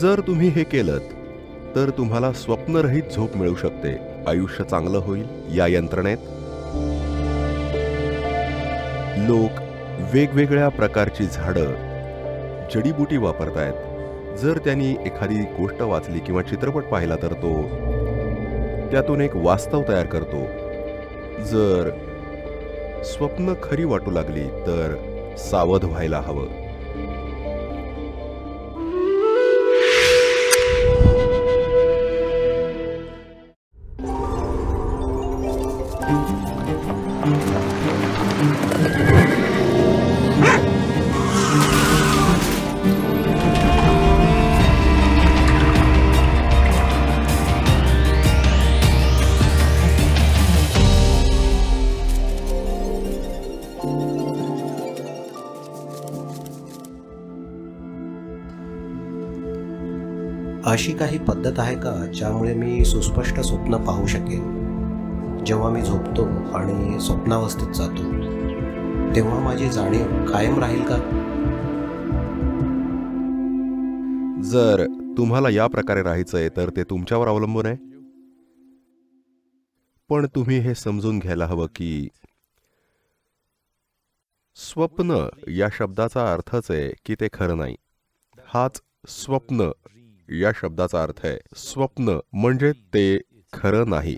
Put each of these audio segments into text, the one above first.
जर तुम्ही हे केलं तर तुम्हाला स्वप्नरहित झोप मिळू शकते. आयुष्य चांगलं होईल या यंत्रणेत. लोक वेगवेगळ्या प्रकारची झाडं जडीबुटी वापरतायत. जर त्यांनी एखादी गोष्ट वाचली किंवा चित्रपट पाहिला तर तो त्यातून एक वास्तव तयार करतो. जर स्वप्न खरी वाटू लागली तर सावध व्हायला हवं. अशी काही पद्धत आहे का ज्यामुळे मी सुस्पष्ट स्वप्न पाहू शकेन? जेव्हा मी झोपतो आणि स्वप्नावस्थेत जातो तेव्हा माझी जाणीव कायम राहील का? जर तुम्हाला या प्रकारे राहायचंय तर ते तुमच्यावर अवलंबून आहे. पण तुम्ही हे समजून घ्यायला हवं की स्वप्न या शब्दाचा अर्थच आहे की ते खरं नाही. हाच स्वप्न या शब्दाचा अर्थ आहे स्वप्न म्हणजे ते खरं नाही.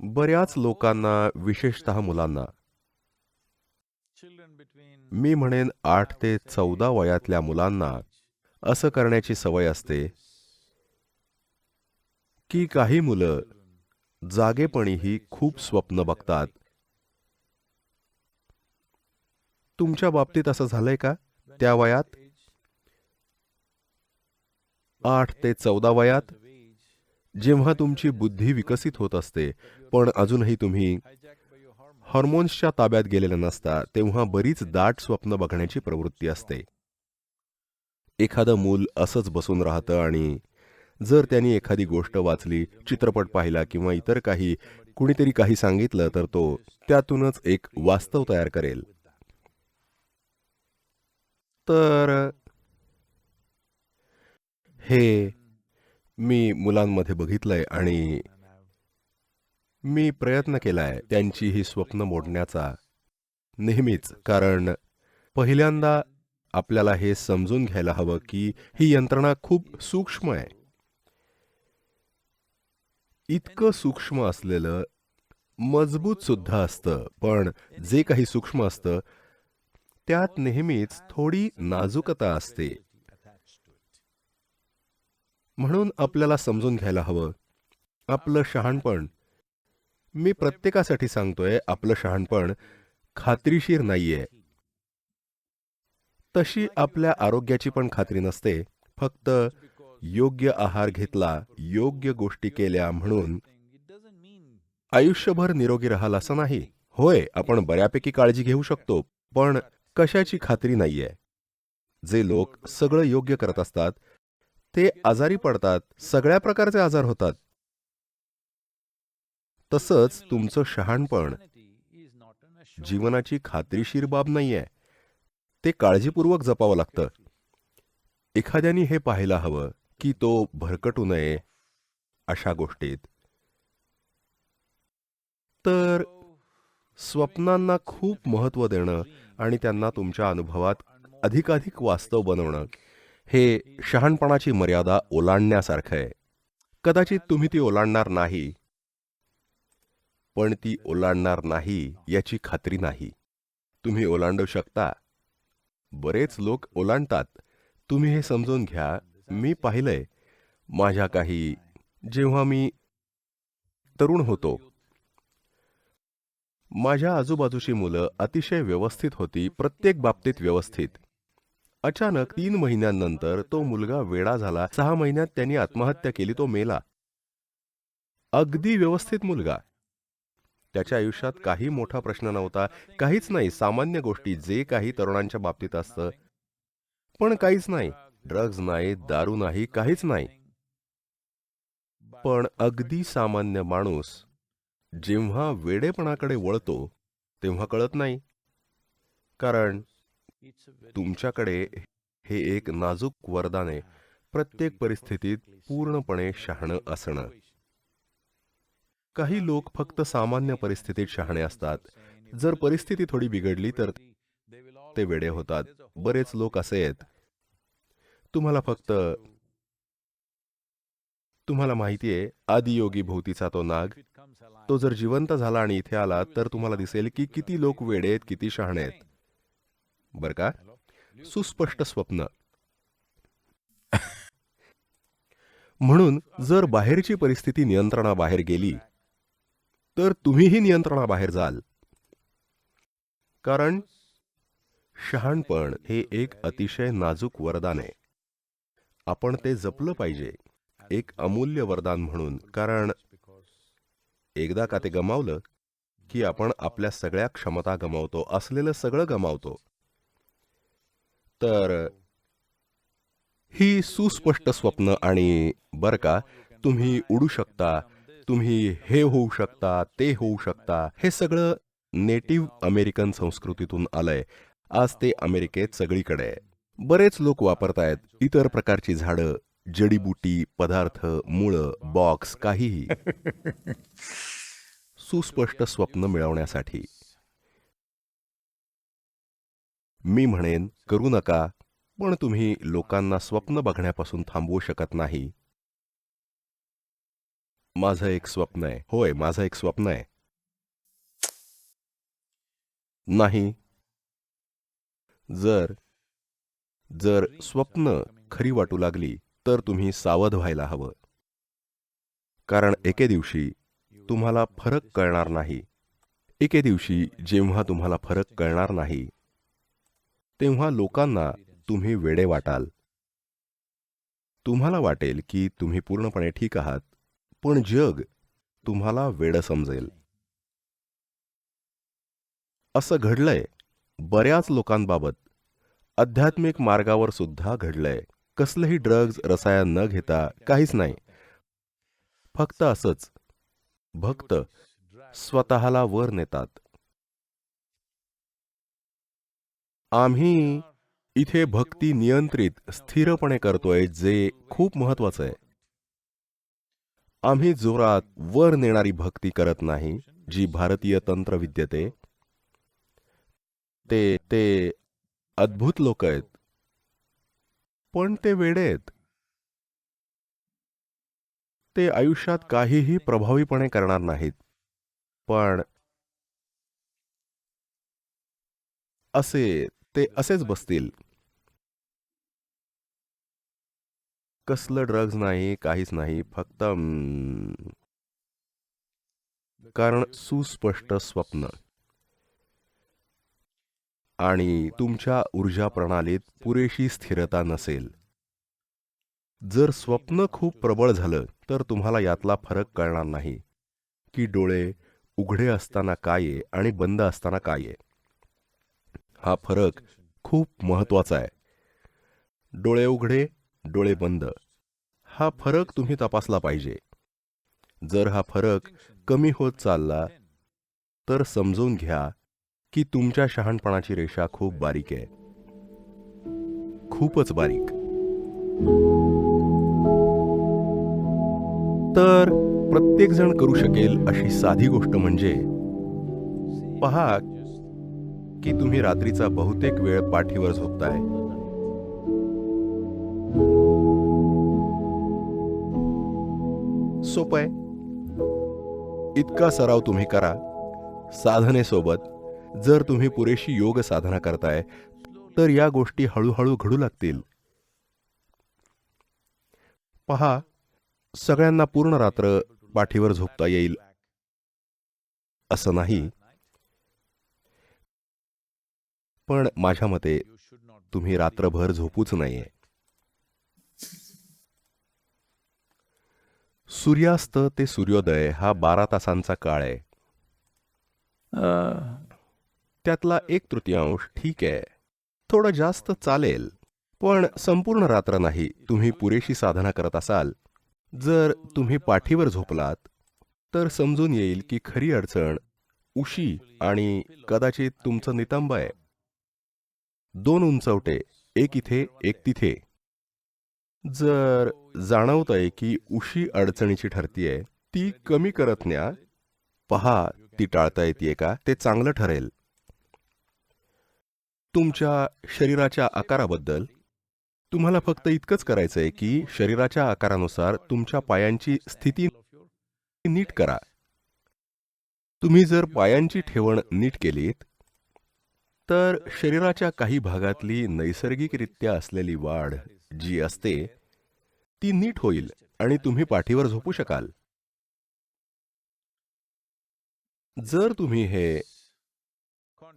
बऱ्याच लोकांना विशेषतः मुलांना मी म्हणेन आठ ते चौदा वयातल्या मुलांना असं करण्याची सवय असते की काही मुलं जागेपणीही खूप स्वप्न बघतात. तुमच्या बाबतीत असं झालंय का? त्या वयात आठ ते चौदा वयात जेव्हा तुमची बुद्धी विकसित होत असते पण अजूनही तुम्ही हॉर्मोन्सच्या ताब्यात गेलेला नसता तेव्हा बरीच दाट स्वप्न बघण्याची प्रवृत्ती असते. एखादं मूल असंच बसून राहतं आणि जर त्यांनी एखादी गोष्ट वाचली चित्रपट पाहिला किंवा इतर काही कुणीतरी काही सांगितलं तर तो त्यातूनच एक वास्तव तयार करेल. तर हे मी मुलांमध्ये बघितलंय आणि मी प्रयत्न केलाय त्यांची ही स्वप्न मोडण्याचा नेहमीच कारण पहिल्यांदा आपल्याला हे समजून घ्यायला हवं की ही यंत्रणा खूप सूक्ष्म आहे. इतकं सूक्ष्म असलेलं मजबूत सुद्धा असतं पण जे काही सूक्ष्म असतं त्यात नेहमीच थोडी नाजूकता असते. म्हणून आपल्याला समजून घ्यायला हवं. आपलं शहाणपण. मी प्रत्येकासाठी सांगतोय आपलं शहाणपण खात्रीशीर नाहीये. तशी आपल्या आरोग्याची पण खात्री नसते. फक्त योग्य आहार घेतला योग्य गोष्टी केल्या म्हणून आयुष्यभर निरोगी राहाल असं नाही. होय आपण बऱ्यापैकी काळजी घेऊ शकतो पण कशाची खात्री नाहीये. जे लोक सगळं योग्य करत असतात ते आजारी पडतात सगळ्या प्रकारचे आजार होतात. तसंच तुमचं शहाणपण जीवनाची खात्रीशीर बाब नाहीये. ते काळजीपूर्वक जपावं लागतं. एखाद्याने हे पाहायला हवं की तो भरकटू नये अशा गोष्टीत. तर स्वप्नांना खूप महत्त्व देणं आणि त्यांना तुमच्या अनुभवात अधिकाधिक वास्तव बनवणं. हे शहाणपणाची मर्यादा ओलांडण्यासारखं आहे. कदाचित तुम्ही ती ओलांडणार नाही पण ती ओलांडणार नाही याची खात्री नाही. तुम्ही ओलांडू शकता. बरेच लोक ओलांडतात. तुम्ही हे समजून घ्या मी पाहिलंय. माझ्या काही जेव्हा मी तरुण होतो माझ्या आजूबाजूची मुलं अतिशय व्यवस्थित होती प्रत्येक बाबतीत व्यवस्थित. अचानक तीन महिन्यांनंतर तो मुलगा वेडा झाला सहा महिन्यात त्यांनी आत्महत्या केली तो मेला. अगदी व्यवस्थित मुलगा. त्याच्या आयुष्यात काही मोठा प्रश्न नव्हता काहीच नाही सामान्य गोष्टी जे काही तरुणांच्या बाबतीत असतं. पण काहीच नाही ड्रग्ज नाही दारू नाही काहीच नाही. पण अगदी सामान्य माणूस जेव्हा वेडेपणाकडे वळतो तेव्हा कळत नाही. कारण तुमच्याकडे हे एक नाजूक वरदान प्रत्येक परिस्थितीत पूर्णपणे शहाणं असणं. काही लोक फक्त सामान्य परिस्थितीत शहाणे असतात. जर परिस्थिती थोडी बिघडली तर ते वेडे होतात. बरेच लोक असे आहेत. तुम्हाला फक्त तुम्हाला माहितीये आदियोगी भोवतीचा तो नाग तो जर जिवंत झाला आणि इथे आला तर तुम्हाला दिसेल की किती लोक वेडे आहेत किती शहाणे आहेत. बर का? सुस्पष्ट स्वप्न. म्हणून जर बाहेरची परिस्थिती नियंत्रणाबाहेर गेली तर तुम्हीही नियंत्रणाबाहेर जाल. कारण शहाणपण हे एक अतिशय नाजूक वरदान आहे. आपण ते जपलं पाहिजे एक अमूल्य वरदान म्हणून. कारण एकदा का ते गमावलं की आपण आपल्या सगळ्या क्षमता गमावतो असलेलं सगळं गमावतो. तर ही सुस्पष्ट स्वप्न आणि बर का तुम्ही उडू शकता तुम्ही हे होऊ शकता ते होऊ शकता हे सगळं नेटिव्ह अमेरिकन संस्कृतीतून आलंय. आज ते अमेरिकेत सगळीकडे. आहे बरेच लोक वापरतायत इतर प्रकारची झाडं जडीबुटी पदार्थ मुळं बॉक्स काहीही सुस्पष्ट स्वप्न मिळवण्यासाठी. मी म्हणेन करू नका पण तुम्ही लोकांना स्वप्न बघण्यापासून थांबवू शकत नाही. माझं एक स्वप्न आहे. होय माझं एक स्वप्न आहे. नाही. जर जर स्वप्न खरी वाटू लागली तर तुम्ही सावध व्हायला हवं. कारण एके दिवशी तुम्हाला फरक कळणार नाही. एके दिवशी जेव्हा तुम्हाला फरक कळणार नाही तेव्हा लोकांना तुम्ही वेडे वाटाल. तुम्हाला वाटेल की तुम्ही पूर्णपणे ठीक आहात पण जग तुम्हाला वेड समजेल. असं घडलंय बऱ्याच लोकांबाबत आध्यात्मिक मार्गावर सुद्धा घडलंय. कसलंही ड्रग्ज रसायन न घेता काहीच नाही. फक्त असंच. भक्त स्वतःला वर नेतात. आम्ही इथे भक्ती नियंत्रित स्थिरपणे करतोय जे खूप महत्वाचं आहे. आम्ही जोरात वर नेणारी भक्ती करत नाही जी भारतीय तंत्रविद्यते ते ते अद्भुत लोक आहेत. पण ते वेडे आहेत ते आयुष्यात काहीही प्रभावीपणे करणार नाहीत. पण असे ते असेच बसतील. कसलं ड्रग्ज नाही काहीच नाही फक्त कारण सुस्पष्ट स्वप्न. आणि तुमच्या ऊर्जा प्रणालीत पुरेशी स्थिरता नसेल. जर स्वप्न खूप प्रबळ झालं तर तुम्हाला यातला फरक कळणार नाही. की डोळे उघडे असताना काय आहे आणि बंद असताना काय. आहे हा फरक खूप महत्त्वाचा आहे. डोळे उघडे डोळे बंद. हा फरक तुम्ही तपासला पाहिजे. जर हा फरक कमी होत चालला तर समजून घ्या की तुमच्या शहाणपणाची रेषा खूप बारीक आहे. खूपच बारीक. तर प्रत्येकजण करू शकेल अशी साधी गोष्ट म्हणजे पहा की तुम्ही रात्रीचा बहुतेक वेळ पाठीवर झोपताय. सोपं आहे. इतका सराव तुम्ही करा साधनेसोबत जर तुम्ही पुरेशी योग साधना करताय तर या गोष्टी हळूहळू घडू लागतील. पहा सगळ्यांना पूर्ण रात्र पाठीवर झोपता येईल. असं नाही. पण माझ्या मते तुम्ही रात्रभर झोपूच नाहीये. सूर्यास्त ते सूर्योदय हा बारा तासांचा काळ आहे. त्यातला एक तृतीयांश ठीक आहे. थोडं जास्त चालेल पण संपूर्ण रात्र नाही तुम्ही पुरेशी साधना करत असाल. जर तुम्ही पाठीवर झोपलात तर समजून येईल की खरी अडचण उशी आणि कदाचित तुमचं नितंब आहे. दोन उंचवटे एक इथे एक तिथे. जर जाणवतंय की उशी अडचणीची ठरतीये ती कमी करत न्या. पहा ती टाळता येते का? ते चांगलं ठरेल. तुमच्या शरीराच्या आकाराबद्दल तुम्हाला फक्त इतकंच करायचंय की शरीराच्या आकारानुसार तुमच्या पायांची स्थिती नीट करा. तुम्ही जर पायांची ठेवण नीट केलीत तर शरीराच्या काही भागातली नैसर्गिकरित्या असलेली वाढ जी असते ती नीट होईल आणि तुम्ही पाठीवर झोपू शकाल. जर तुम्ही हे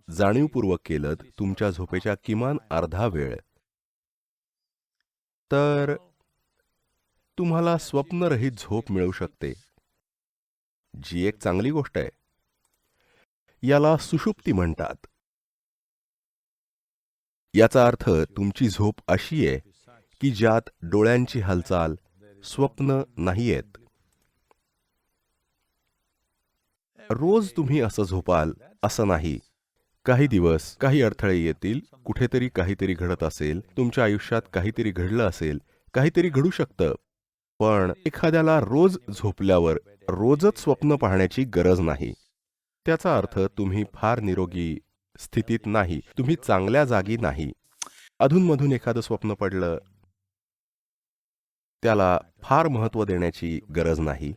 जाणीवपूर्वक केलं तुमच्या झोपेच्या किमान अर्धा वेळ. तर तुम्हाला स्वप्नरहित झोप मिळू शकते. जी एक चांगली गोष्ट आहे. याला सुषुप्ती म्हणतात. याचा अर्थ तुमची झोप अशी आहे की ज्यात डोळ्यांची हालचाल स्वप्न नाहीयेत रोज तुम्ही असं झोपाल असं नाही. काही दिवस काही अडथळे येतील कुठेतरी काहीतरी घडत असेल तुमच्या आयुष्यात काहीतरी घडलं असेल काहीतरी घडू शकतं. पण एखाद्याला रोज झोपल्यावर रोजच स्वप्न पाहण्याची गरज नाही. त्याचा अर्थ तुम्ही फार निरोगी स्थितीत नाही तुम्ही चांगल्या जागी नाही. अधूनमधून एखादं स्वप्न पडलं त्याला फार महत्त्व देण्याची गरज नाही.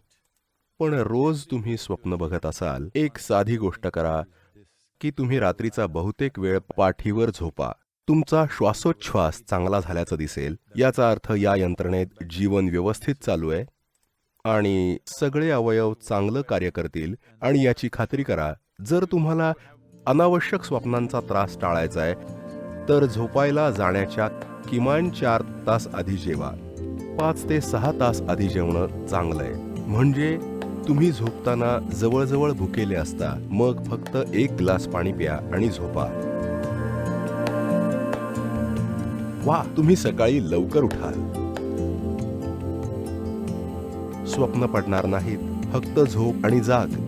पण रोज तुम्ही स्वप्न बघत असाल एक साधी गोष्ट करा की तुम्ही रात्रीचा बहुतेक वेळ पाठीवर झोपा. तुमचा श्वासोच्छ्वास चांगला झाल्याचं दिसेल. याचा अर्थ या यंत्रणेत जीवन व्यवस्थित चालू आहे. आणि सगळे अवयव चांगलं कार्य करतील. आणि याची खात्री करा जर तुम्हाला अनावश्यक स्वप्नांचा त्रास टाळायचा आहे तर झोपायला जाण्याच्या किमान चार तास आधी जेवा. पाच ते सहा तास आधी जेवणं चांगलं आहे. म्हणजे तुम्ही झोपताना जवळजवळ भुकेले असता मग फक्त एक ग्लास पाणी प्या आणि झोपा. वा तुम्ही सकाळी लवकर उठाल. स्वप्न पडणार नाहीत फक्त झोप आणि जाग.